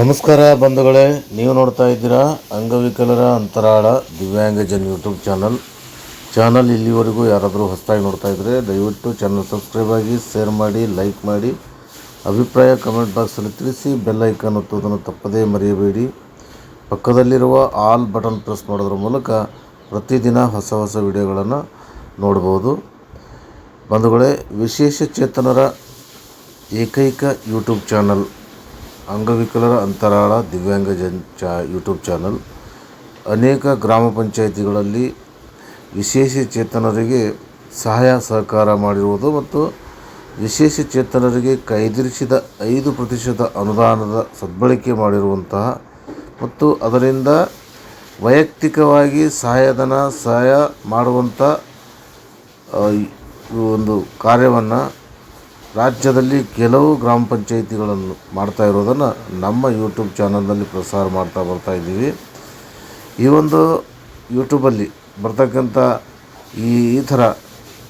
ನಮಸ್ಕಾರ ಬಂಧುಗಳೇ, ನೀವು ನೋಡ್ತಾ ಇದ್ದೀರಾ ಅಂಗವಿಕಲರ ಅಂತರಾಳ ದಿವ್ಯಾಂಗಜನ್ ಯೂಟ್ಯೂಬ್ ಚಾನಲ್. ಚಾನಲ್ ಇಲ್ಲಿವರೆಗೂ ಯಾರಾದರೂ ಹೊಸದಾಗಿ ನೋಡ್ತಾ ಇದ್ದರೆ ದಯವಿಟ್ಟು ಚಾನಲ್ ಸಬ್ಸ್ಕ್ರೈಬ್ ಆಗಿ ಶೇರ್ ಮಾಡಿ ಲೈಕ್ ಮಾಡಿ, ಅಭಿಪ್ರಾಯ ಕಮೆಂಟ್ ಬಾಕ್ಸಲ್ಲಿ ತಿಳಿಸಿ ಬೆಲ್ ಐಕಾನ್ ಒತ್ತುವುದನ್ನು ತಪ್ಪದೇ ಮರೆಯಬೇಡಿ. ಪಕ್ಕದಲ್ಲಿರುವ ಆಲ್ ಬಟನ್ ಪ್ರೆಸ್ ಮಾಡೋದ್ರ ಮೂಲಕ ಪ್ರತಿದಿನ ಹೊಸ ಹೊಸ ವಿಡಿಯೋಗಳನ್ನು ನೋಡ್ಬೋದು. ಬಂಧುಗಳೇ, ವಿಶೇಷ ಚೇತನರ ಏಕೈಕ ಯೂಟ್ಯೂಬ್ ಚಾನಲ್. ಅಂಗವಿಕಲರ ಅಂತರಾಳ ದಿವ್ಯಾಂಗ ಜನ್ ಚಾ ಯೂಟ್ಯೂಬ್ ಚಾನಲ್. ಅನೇಕ ಗ್ರಾಮ ಪಂಚಾಯಿತಿಗಳಲ್ಲಿ ವಿಶೇಷ ಚೇತನರಿಗೆ ಸಹಾಯ ಸಹಕಾರ ಮಾಡಿರುವುದು ಮತ್ತು ವಿಶೇಷ ಚೇತನರಿಗೆ ಕೈದಿರಿಸಿದ ಐದು ಪ್ರತಿಶತ ಅನುದಾನದ ಸದ್ಬಳಕೆ ಮಾಡಿರುವಂತಹ ಮತ್ತು ಅದರಿಂದ ವೈಯಕ್ತಿಕವಾಗಿ ಸಹಾಯಧನ ಸಹಾಯ ಮಾಡುವಂಥ ಒಂದು ಕಾರ್ಯವನ್ನು ರಾಜ್ಯದಲ್ಲಿ ಕೆಲವು ಗ್ರಾಮ ಪಂಚಾಯಿತಿಗಳನ್ನು ಮಾಡ್ತಾ ಇರೋದನ್ನು ನಮ್ಮ ಯೂಟ್ಯೂಬ್ ಚಾನಲ್ನಲ್ಲಿ ಪ್ರಸಾರ ಮಾಡ್ತಾ ಬರ್ತಾ ಇದ್ದೀವಿ. ಈ ಒಂದು ಯೂಟ್ಯೂಬಲ್ಲಿ ಬರ್ತಕ್ಕಂಥ ಈ ಈ ಥರ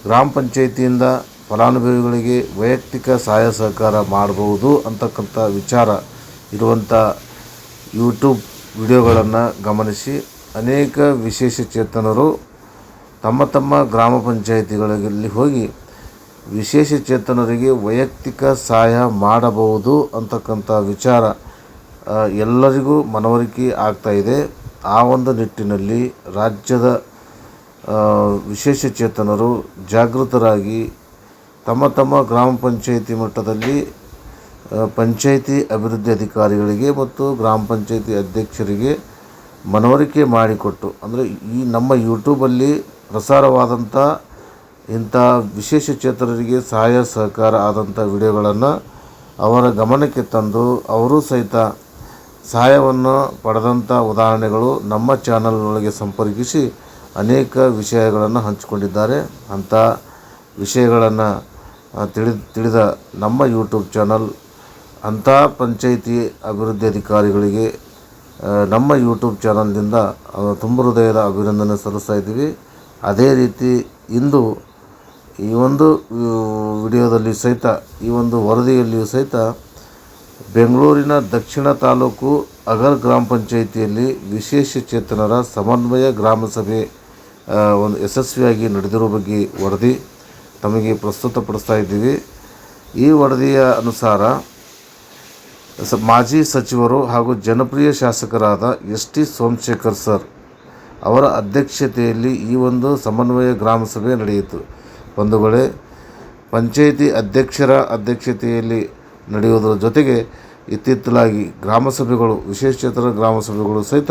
ಗ್ರಾಮ ಪಂಚಾಯಿತಿಯಿಂದ ಫಲಾನುಭವಿಗಳಿಗೆ ವೈಯಕ್ತಿಕ ಸಹಾಯ ಸಹಕಾರ ಮಾಡಬಹುದು ಅಂತಕ್ಕಂಥ ವಿಚಾರ ಇರುವಂಥ ಯೂಟ್ಯೂಬ್ ವಿಡಿಯೋಗಳನ್ನು ಗಮನಿಸಿ ಅನೇಕ ವಿಶೇಷ ಚೇತನರು ತಮ್ಮ ತಮ್ಮ ಗ್ರಾಮ ಪಂಚಾಯಿತಿಗಳಲ್ಲಿ ಹೋಗಿ ವಿಶೇಷ ಚೇತನರಿಗೆ ವೈಯಕ್ತಿಕ ಸಹಾಯ ಮಾಡಬಹುದು ಅಂತಕ್ಕಂಥ ವಿಚಾರ ಎಲ್ಲರಿಗೂ ಮನವರಿಕೆ ಆಗ್ತಾಯಿದೆ ಆ ಒಂದು ನಿಟ್ಟಿನಲ್ಲಿ ರಾಜ್ಯದ ವಿಶೇಷ ಚೇತನರು ಜಾಗೃತರಾಗಿ ತಮ್ಮ ತಮ್ಮ ಗ್ರಾಮ ಪಂಚಾಯಿತಿ ಮಟ್ಟದಲ್ಲಿ ಪಂಚಾಯಿತಿ ಅಭಿವೃದ್ಧಿ ಅಧಿಕಾರಿಗಳಿಗೆ ಮತ್ತು ಗ್ರಾಮ ಪಂಚಾಯಿತಿ ಅಧ್ಯಕ್ಷರಿಗೆ ಮನವರಿಕೆ ಮಾಡಿಕೊಟ್ಟು, ಅಂದರೆ ಈ ನಮ್ಮ ಯೂಟ್ಯೂಬಲ್ಲಿ ಪ್ರಸಾರವಾದಂಥ ಇಂಥ ವಿಶೇಷ ಚೇತನರಿಗೆ ಸಹಾಯ ಸಹಕಾರ ಆದಂಥ ವಿಡಿಯೋಗಳನ್ನು ಅವರ ಗಮನಕ್ಕೆ ತಂದು ಅವರು ಸಹಿತ ಸಹಾಯವನ್ನು ಪಡೆದಂಥ ಉದಾಹರಣೆಗಳು ನಮ್ಮ ಚಾನಲ್ನೊಳಗೆ ಸಂಪರ್ಕಿಸಿ ಅನೇಕ ವಿಷಯಗಳನ್ನು ಹಂಚಿಕೊಂಡಿದ್ದಾರೆ. ಅಂಥ ವಿಷಯಗಳನ್ನು ತಿಳಿದ ತಿಳಿದ ನಮ್ಮ ಯೂಟ್ಯೂಬ್ ಚಾನಲ್, ಅಂಥ ಪಂಚಾಯಿತಿ ಅಭಿವೃದ್ಧಿ ಅಧಿಕಾರಿಗಳಿಗೆ ನಮ್ಮ ಯೂಟ್ಯೂಬ್ ಚಾನಲ್ನಿಂದ ತುಂಬ ಹೃದಯದ ಅಭಿನಂದನೆ ಸಲ್ಲಿಸ್ತಾ ಇದ್ದೀವಿ. ಅದೇ ರೀತಿ ಇಂದು ಈ ಒಂದು ವಿಡಿಯೋದಲ್ಲಿ ಸಹಿತ, ಈ ಒಂದು ವರದಿಯಲ್ಲಿಯೂ ಸಹಿತ ಬೆಂಗಳೂರಿನ ದಕ್ಷಿಣ ತಾಲೂಕು ಅಗರ್ ಗ್ರಾಮ ಪಂಚಾಯಿತಿಯಲ್ಲಿ ವಿಶೇಷ ಚೇತನರ ಸಮನ್ವಯ ಗ್ರಾಮ ಸಭೆ ಒಂದು ಯಶಸ್ವಿಯಾಗಿ ನಡೆದಿರುವ ಬಗ್ಗೆ ವರದಿ ತಮಗೆ ಪ್ರಸ್ತುತಪಡಿಸ್ತಾ ಇದ್ದೀವಿ. ಈ ವರದಿಯ ಅನುಸಾರ ಸ, ಮಾಜಿ ಸಚಿವರು ಹಾಗೂ ಜನಪ್ರಿಯ ಶಾಸಕರಾದ ಎಸ್ ಟಿ ಸೋಮಶೇಖರ್ ಸರ್ ಅವರ ಅಧ್ಯಕ್ಷತೆಯಲ್ಲಿ ಈ ಒಂದು ಸಮನ್ವಯ ಗ್ರಾಮ ಸಭೆ ನಡೆಯಿತು. ಬಂಧುಗಳೇ, ಪಂಚಾಯಿತಿ ಅಧ್ಯಕ್ಷರ ಅಧ್ಯಕ್ಷತೆಯಲ್ಲಿ ನಡೆಯುವುದರ ಜೊತೆಗೆ ಇತ್ತಿತ್ತಲಾಗಿ ಗ್ರಾಮ ಸಭೆಗಳು ವಿಶೇಷಚೇತರ ಗ್ರಾಮ ಸಭೆಗಳು ಸಹಿತ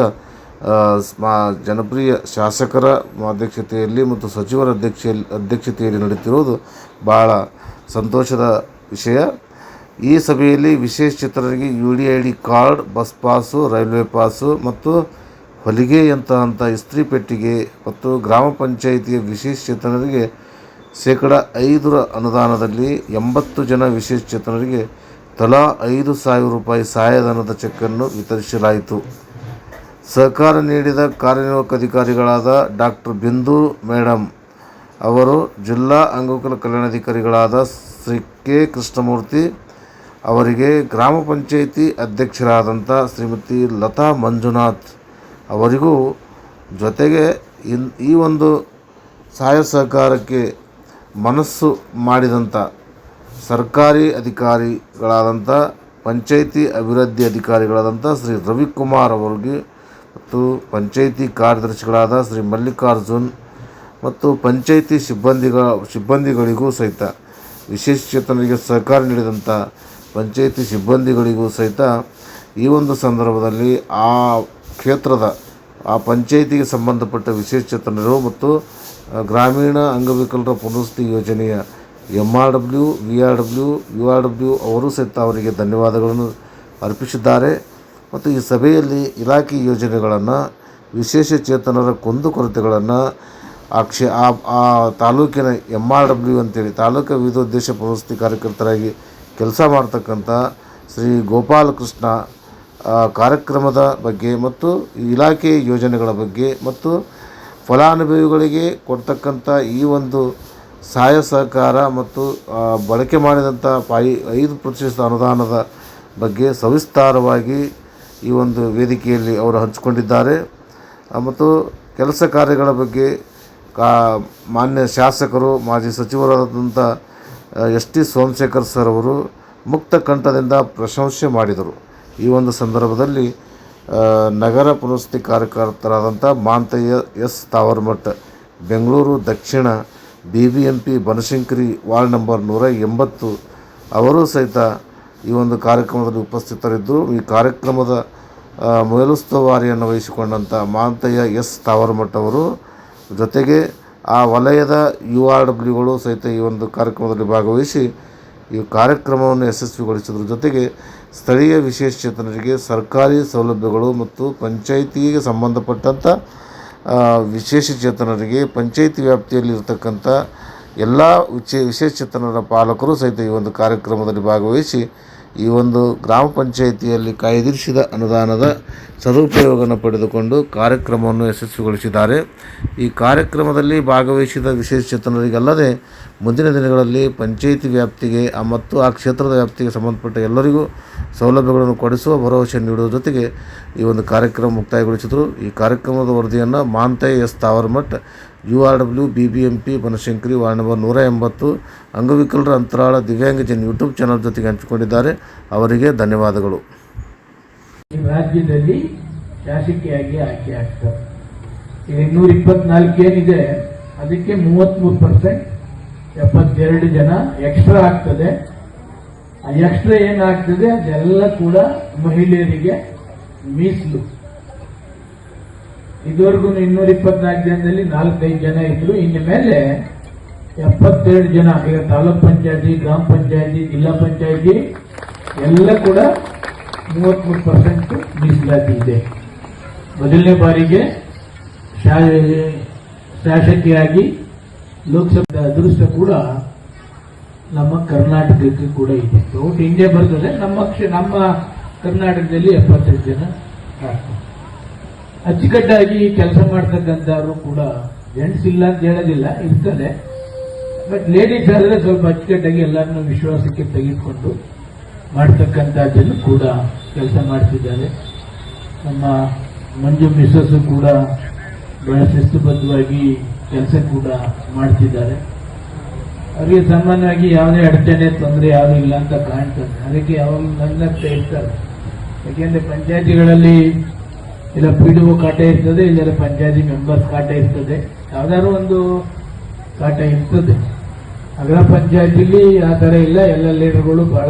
ಜನಪ್ರಿಯ ಶಾಸಕರ ಅಧ್ಯಕ್ಷತೆಯಲ್ಲಿ ಮತ್ತು ಸಚಿವರ ಅಧ್ಯಕ್ಷ, ಅಧ್ಯಕ್ಷತೆಯಲ್ಲಿ ನಡೆಯುತ್ತಿರುವುದು ಭಾಳ ಸಂತೋಷದ ವಿಷಯ. ಈ ಸಭೆಯಲ್ಲಿ ವಿಶೇಷಚೇತನರಿಗೆ U D I D card, bus pass, railway pass ಮತ್ತು ಹೊಲಿಗೆ ಯಂತ್ರದಂಥ ಇಸ್ತ್ರಿ ಪೆಟ್ಟಿಗೆ ಮತ್ತು ಗ್ರಾಮ ಪಂಚಾಯಿತಿಯ ವಿಶೇಷಚೇತನರಿಗೆ ಶೇಕಡ ಐದರ ಅನುದಾನದಲ್ಲಿ ಎಂಬತ್ತು ಜನ ವಿಶೇಷಚೇತನರಿಗೆ ತಲಾ ಐದು ಸಾವಿರ ರೂಪಾಯಿ ಸಹಾಯಧನದ ಚೆಕ್ಕನ್ನು ವಿತರಿಸಲಾಯಿತು. ಸಹಕಾರ ನೀಡಿದ ಕಾರ್ಯನಿರ್ವಾಹಕ ಅಧಿಕಾರಿಗಳಾದ ಡಾಕ್ಟರ್ ಬಿಂದು ಮೇಡಮ್ ಅವರು, ಜಿಲ್ಲಾ ಅಂಗವಿಕಲ ಕಲ್ಯಾಣಾಧಿಕಾರಿಗಳಾದ ಶ್ರೀ ಕೆ ಕೃಷ್ಣಮೂರ್ತಿ ಅವರಿಗೆ ಗ್ರಾಮ ಪಂಚಾಯಿತಿ ಅಧ್ಯಕ್ಷರಾದಂಥ ಶ್ರೀಮತಿ ಲತಾ ಮಂಜುನಾಥ್ ಅವರಿಗೂ ಜೊತೆಗೆ ಇನ್ ಈ ಒಂದು ಸಹಾಯ ಸಹಕಾರಕ್ಕೆ ಮನಸ್ಸು ಮಾಡಿದಂಥ ಸರ್ಕಾರಿ ಅಧಿಕಾರಿಗಳಾದಂಥ, ಪಂಚಾಯಿತಿ ಅಭಿವೃದ್ಧಿ ಅಧಿಕಾರಿಗಳಾದಂಥ ಶ್ರೀ ರವಿಕುಮಾರ್ ಅವರಿಗೆ ಮತ್ತು ಪಂಚಾಯಿತಿ ಕಾರ್ಯದರ್ಶಿಗಳಾದ ಶ್ರೀ ಮಲ್ಲಿಕಾರ್ಜುನ್ ಮತ್ತು ಪಂಚಾಯಿತಿ ಸಿಬ್ಬಂದಿಗಳ, ಸಿಬ್ಬಂದಿಗಳಿಗೂ ಸಹಿತ, ವಿಶೇಷ ಚೇತನರಿಗೆ ಸಹಕಾರ ನೀಡಿದಂಥ ಪಂಚಾಯಿತಿ ಸಿಬ್ಬಂದಿಗಳಿಗೂ ಸಹಿತ ಈ ಒಂದು ಸಂದರ್ಭದಲ್ಲಿ ಆ ಕ್ಷೇತ್ರದ ಆ ಪಂಚಾಯಿತಿಗೆ ಸಂಬಂಧಪಟ್ಟ ವಿಶೇಷ ಚೇತನರು ಮತ್ತು ಗ್ರಾಮೀಣ ಅಂಗವಿಕಲರ ಪುನರ್ವಸತಿ ಯೋಜನೆಯ M R W, V R W, U R W ಅವರು ಸಹಿತ ಅವರಿಗೆ ಧನ್ಯವಾದಗಳನ್ನು ಅರ್ಪಿಸಿದ್ದಾರೆ. ಮತ್ತು ಈ ಸಭೆಯಲ್ಲಿ ಇಲಾಖೆ ಯೋಜನೆಗಳನ್ನು, ವಿಶೇಷ ಚೇತನರ ಕುಂದುಕೊರತೆಗಳನ್ನು ಆ ಕ್ಷೇ ಆ ಆ ತಾಲೂಕಿನ ಎಂ ಆರ್ ಡಬ್ಲ್ಯೂ ಅಂತೇಳಿ, ತಾಲೂಕು ವಿವಿಧೋದ್ದೇಶ ಪ್ರವಸತಿ ಕಾರ್ಯಕರ್ತರಾಗಿ ಕೆಲಸ ಮಾಡ್ತಕ್ಕಂಥ ಶ್ರೀ ಗೋಪಾಲಕೃಷ್ಣ ಕಾರ್ಯಕ್ರಮದ ಬಗ್ಗೆ ಮತ್ತು ಇಲಾಖೆ ಯೋಜನೆಗಳ ಬಗ್ಗೆ ಮತ್ತು ಫಲಾನುಭವಿಗಳಿಗೆ ಕೊಡ್ತಕ್ಕಂಥ ಈ ಒಂದು ಸಹಾಯ ಸಹಕಾರ ಮತ್ತು ಬಳಕೆ ಮಾಡಿದಂಥ ಪಾಯಿ ಐದು ಪ್ರತಿಶತ ಅನುದಾನದ ಬಗ್ಗೆ ಸವಿಸ್ತಾರವಾಗಿ ಈ ಒಂದು ವೇದಿಕೆಯಲ್ಲಿ ಅವರು ಹಂಚಿಕೊಂಡಿದ್ದಾರೆ. ಮತ್ತು ಕೆಲಸ ಕಾರ್ಯಗಳ ಬಗ್ಗೆ ಕಾ ಮಾನ್ಯ ಶಾಸಕರು, ಮಾಜಿ ಸಚಿವರಾದಂಥ ಎಸ್ ಟಿ ಸೋಮಶೇಖರ್ ಸರ್ ಅವರು ಮುಕ್ತ ಕಂಠದಿಂದ ಪ್ರಶಂಸೆ ಮಾಡಿದರು. ಈ ಒಂದು ಸಂದರ್ಭದಲ್ಲಿ ನಗರ ಪುನಸ್ತಿ ಕಾರ್ಯಕರ್ತರಾದಂಥ ಮಾಂತಯ್ಯ ಎಸ್ ತಾವರ್ಮಠ್, ಬೆಂಗಳೂರು ದಕ್ಷಿಣ B B M P Banashankari ward number ನೂರ ಎಂಬತ್ತು ಅವರು ಸಹಿತ ಈ ಒಂದು ಕಾರ್ಯಕ್ರಮದಲ್ಲಿ ಉಪಸ್ಥಿತರಿದ್ದರು ಈ ಕಾರ್ಯಕ್ರಮದ ಮೇಲುಸ್ತುವಾರಿಯನ್ನು ವಹಿಸಿಕೊಂಡಂಥ ಮಾಂತಯ್ಯ ಎಸ್ ತಾವರ್ಮಠ್ ಅವರು ಜೊತೆಗೆ ಆ ವಲಯದ ಯು ಆರ್ ಡಬ್ಲ್ಯೂಗಳು ಸಹಿತ ಈ ಒಂದು ಕಾರ್ಯಕ್ರಮದಲ್ಲಿ ಭಾಗವಹಿಸಿ ಈ ಕಾರ್ಯಕ್ರಮವನ್ನು ಯಶಸ್ವಿಗೊಳಿಸಿದ್ರ. ಜೊತೆಗೆ ಸ್ಥಳೀಯ ವಿಶೇಷಚೇತನರಿಗೆ ಸರ್ಕಾರಿ ಸೌಲಭ್ಯಗಳು ಮತ್ತು ಪಂಚಾಯಿತಿಗೆ ಸಂಬಂಧಪಟ್ಟಂಥ ವಿಶೇಷಚೇತನರಿಗೆ ಪಂಚಾಯಿತಿ ವ್ಯಾಪ್ತಿಯಲ್ಲಿ ಇರತಕ್ಕಂಥ ಎಲ್ಲ ವಿಚೇ ವಿಶೇಷಚೇತನರ ಪಾಲಕರು ಸಹಿತ ಈ ಒಂದು ಕಾರ್ಯಕ್ರಮದಲ್ಲಿ ಭಾಗವಹಿಸಿ ಈ ಒಂದು ಗ್ರಾಮ ಪಂಚಾಯಿತಿಯಲ್ಲಿ ಕಾಯ್ದಿರಿಸಿದ ಅನುದಾನದ ಸದುಪಯೋಗವನ್ನು ಪಡೆದುಕೊಂಡು ಕಾರ್ಯಕ್ರಮವನ್ನು ಯಶಸ್ವಿಗೊಳಿಸಿದ್ದಾರೆ. ಈ ಕಾರ್ಯಕ್ರಮದಲ್ಲಿ ಭಾಗವಹಿಸಿದ ವಿಶೇಷಚೇತನರಿಗಲ್ಲದೆ ಮುಂದಿನ ದಿನಗಳಲ್ಲಿ ಪಂಚಾಯಿತಿ ವ್ಯಾಪ್ತಿಗೆ ಮತ್ತು ಆ ಕ್ಷೇತ್ರದ ವ್ಯಾಪ್ತಿಗೆ ಸಂಬಂಧಪಟ್ಟ ಎಲ್ಲರಿಗೂ ಸೌಲಭ್ಯಗಳನ್ನು ಕೊಡಿಸುವ ಭರವಸೆ ನೀಡುವ ಜೊತೆಗೆ ಈ ಒಂದು ಕಾರ್ಯಕ್ರಮ ಮುಕ್ತಾಯಗೊಳಿಸಿದರು. ಈ ಕಾರ್ಯಕ್ರಮದ ವರದಿಯನ್ನು Mante S Tavarmath, U R W, B B M P, Banashankari ward number ನೂರ ಎಂಬತ್ತು, ಅಂಗವಿಕಲರ ಅಂತರಾಳ ದಿವ್ಯಾಂಗಜನ್ ಯೂಟ್ಯೂಬ್ ಚಾನಲ್ ಜೊತೆಗೆ ಹಂಚಿಕೊಂಡಿದ್ದಾರೆ. ಅವರಿಗೆ ಧನ್ಯವಾದಗಳು. ರಾಜ್ಯದಲ್ಲಿ ಶಾಸಕಿಯಾಗಿ ಆಯ್ಕೆ ಆಗ್ತಾರೆ ಇನ್ನೂರ ಇಪ್ಪತ್ನಾಲ್ಕು ಏನಿದೆ, ಅದಕ್ಕೆ ಮೂವತ್ಮೂರು ಪರ್ಸೆಂಟ್ ಎಪ್ಪತ್ತೆರಡು ಜನ ಎಕ್ಸ್ಟ್ರಾ ಆಗ್ತದೆ. ಆ ಎಕ್ಸ್ಟ್ರಾ ಏನಾಗ್ತದೆ? ಅದೆಲ್ಲ ಕೂಡ ಮಹಿಳೆಯರಿಗೆ ಮೀಸಲು. ಇದುವರೆಗೂ ಇನ್ನೂರ ಇಪ್ಪತ್ನಾಲ್ಕು ಜನದಲ್ಲಿ ನಾಲ್ಕೈದು ಜನ ಇದ್ರು. ಇನ್ನು ಮೇಲೆ ಎಪ್ಪತ್ತೆರಡು ಜನ, ಈಗ ತಾಲೂಕ್ ಪಂಚಾಯತಿ, ಗ್ರಾಮ ಪಂಚಾಯತಿ, ಜಿಲ್ಲಾ ಪಂಚಾಯತಿ, ಎಲ್ಲ ಕೂಡ ಮೂವತ್ಮೂರು ಪರ್ಸೆಂಟ್ ಮೀಸಲಾತಿ ಇದೆ. ಮೊದಲನೇ ಬಾರಿಗೆ ಶಾಸಕಿಯಾಗಿ ಲೋಕಸಭೆ ಅದೃಷ್ಟ ಕೂಡ ನಮ್ಮ ಕರ್ನಾಟಕಕ್ಕೆ ಕೂಡ ಇದೆ. ಔಟ್ ಇಂಡಿಯಾ ಬರ್ತದೆ ನಮ್ಮ ನಮ್ಮ ಕರ್ನಾಟಕದಲ್ಲಿ ಎಪ್ಪತ್ತೈದು ಜನ ಅಚ್ಚುಕಟ್ಟಾಗಿ ಕೆಲಸ ಮಾಡ್ತಕ್ಕಂಥವ್ರು ಕೂಡ ಜೆಂಟ್ಸ್ ಇಲ್ಲ ಅಂತ ಹೇಳೋದಿಲ್ಲ ಇರ್ತದೆ ಬಟ್ ಲೇಡೀಸ್ ಆದರೆ ಸ್ವಲ್ಪ ಅಚ್ಚುಕಟ್ಟಾಗಿ ಎಲ್ಲರನ್ನೂ ವಿಶ್ವಾಸಕ್ಕೆ ತೆಗೆದುಕೊಂಡು ಮಾಡ್ತಕ್ಕಂಥ ಜನ ಕೂಡ ಕೆಲಸ ಮಾಡ್ತಿದ್ದಾರೆ. ನಮ್ಮ ಮಂಜು ಮಿಸಸ್ ಕೂಡ ಬಹಳ ಶಿಸ್ತುಬದ್ಧವಾಗಿ ಕೆಲಸ ಕೂಡ ಮಾಡ್ತಿದ್ದಾರೆ. ಅವರಿಗೆ ಸಾಮಾನ್ಯವಾಗಿ ಯಾವುದೇ ಅಡಚಣೆ, ತೊಂದರೆ ಯಾವುದೂ ಇಲ್ಲ ಅಂತ ಕಾಣ್ತದೆ. ಅದಕ್ಕೆ ಅವರು ನನ್ನತ್ತೆ ಇರ್ತಾರೆ. ಯಾಕೆಂದ್ರೆ ಪಂಚಾಯತಿಗಳಲ್ಲಿ ಇಲ್ಲ ಪಿ ಡಿ ಒ ಕಾಟ ಇರ್ತದೆ ಇಲ್ಲ ಪಂಚಾಯತಿ ಮೆಂಬರ್ಸ್ ಕಾಟ ಇರ್ತದೆ. ಯಾವ್ದಾದ್ರು ಒಂದು ಕಾಟ ಇರ್ತದೆ. ನಗರ ಪಂಚಾಯತಿಲಿ ಆ ಥರ ಇಲ್ಲ. ಎಲ್ಲ ಲೀಡರ್ಗಳು ಬಹಳ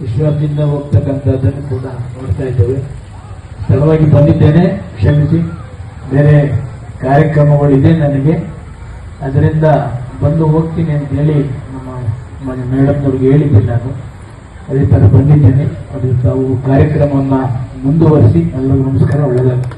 ವಿಶ್ವಾಸದಿಂದ ಹೋಗ್ತಕ್ಕಂಥದ್ದನ್ನು ಕೂಡ ನೋಡ್ತಾ ಇದ್ದೇವೆ. ಸ್ಥಳವಾಗಿ ಬಂದಿದ್ದೇನೆ. ಕ್ಷಮಿಸಿ. ಬೇರೆ ಕಾರ್ಯಕ್ರಮಗಳಿದೆ ನನಗೆ. ಅದರಿಂದ ಬಂದು ಹೋಗ್ತೀನಿ ಅಂತ ಹೇಳಿ ನಮ್ಮ ಮೇಡಮ್ನವ್ರಿಗೆ ಹೇಳಿದ್ದೆ ನಾನು ಅದೇ. ಥರ ಬಂದಿದ್ದೇನೆ. ಅದು ತಾವು ಕಾರ್ಯಕ್ರಮವನ್ನು ಮುಂದುವರಿಸಿ, ಎಲ್ಲರಿಗೂ ನಮಸ್ಕಾರ ಒಳ್ಳೆಯದಾಗುತ್ತೆ